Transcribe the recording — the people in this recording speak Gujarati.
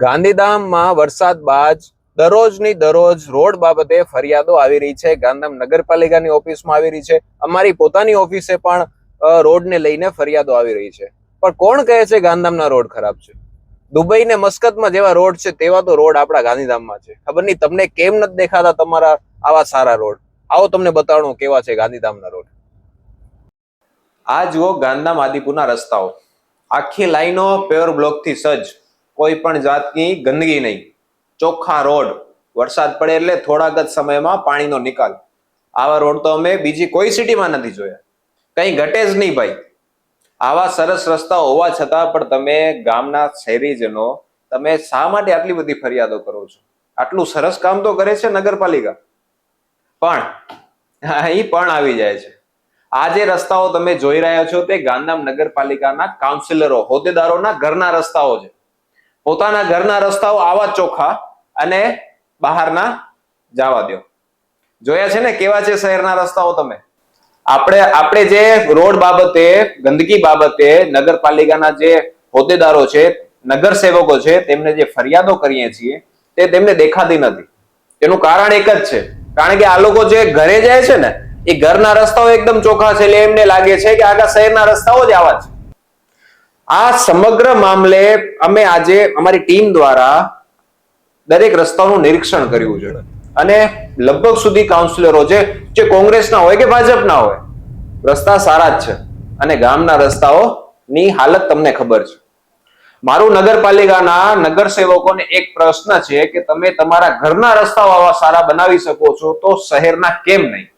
ગાંધીધામમાં વરસાદ બાદ દરરોજની દરરોજ રોડ બાબતે ફરિયાદો આવી રહી છે. ગાંધીધામ નગરપાલિકાની ઓફિસમાં આવી રહી છે. અમારી પોતાની ઓફિસે પણ રોડને લઈને ફરિયાદો આવી રહી છે. પણ કોણ કહે છે ગાંધીધામના રોડ ખરાબ છે? દુબઈ ને મસ્કતમાં જેવા રોડ છે, તેવા તો રોડ આપણા ગાંધીધામમાં છે. ખબર નહીં, તમને કેમ નથી દેખાતા તમારા આવા સારા રોડ? આવો તમને બતાવણું કેવા છે ગાંધીધામના રોડ. આ જુઓ ગાંધીધામ આદિપુરના રસ્તાઓ. આખી લાઈનો પેવર બ્લોકથી સજ્જ. કોઈ પણ જાતની ગંદકી નહીં. ચોખ્ખા રોડ, વરસાદ પડે એટલે થોડાક જ સમયમાં પાણીનો નિકાલ. આવા રોડ તો અમે બીજી કોઈ સિટીમાં નથી જોયા. કંઈ ઘટે જ નહીં ભાઈ. આવા સરસ રસ્તા હોવા છતાં પણ તમે ગામના શહેરીજનો, તમે શા માટે આટલી બધી ફરિયાદો કરો છો? આટલું સરસ કામ તો કરે છે નગરપાલિકા. પણ, અહીં પણ આવી જાય છે. આ જે રસ્તાઓ તમે જોઈ રહ્યા છો તે ગાંધીધામ નગરપાલિકાના કાઉન્સિલરો, હોદ્દેદારોના ઘરના રસ્તાઓ છે. પોતાના ઘરના રસ્તાઓ આવા ચોખ્ખા અને બહારના જવા દો જોયા છે ને કેવા છે શહેરના રસ્તાઓ તમે? આપણે આપણે જે રોડ બાબતે, ગંદકી બાબતે, નગરપાલિકાના જે હોદ્દેદારો છે નગર સેવકો છે, તેમને જે ફરિયાદો કરીએ છીએ, તે તેમને દેખાતી નથી. એનું કારણ એક જ છે. કારણ કે આ લોકો જે ઘરે જાય છે ને, એ ઘરના રસ્તાઓ એકદમ ચોખ્ખા છે. એટલે એમને લાગે છે કે આખા શહેરના રસ્તાઓ જ આવા છે. આ સમગ્ર મામલે અમે આજે અમારી ટીમ દ્વારા દરેક રસ્તાઓનું નિરીક્ષણ કર્યું છે. અને લગભગ સુધી કાઉન્સિલરો છે જે કોંગ્રેસના હોય કે ભાજપના હોય, રસ્તા સારા જ છે. અને ગામના રસ્તાઓની હાલત તમને ખબર છે. મારું નગરપાલિકાના નગર સેવકોને એક પ્રશ્ન છે કે તમે તમારા ઘરના રસ્તાઓ આવા સારા બનાવી શકો છો તો શહેરના કેમ નહીં?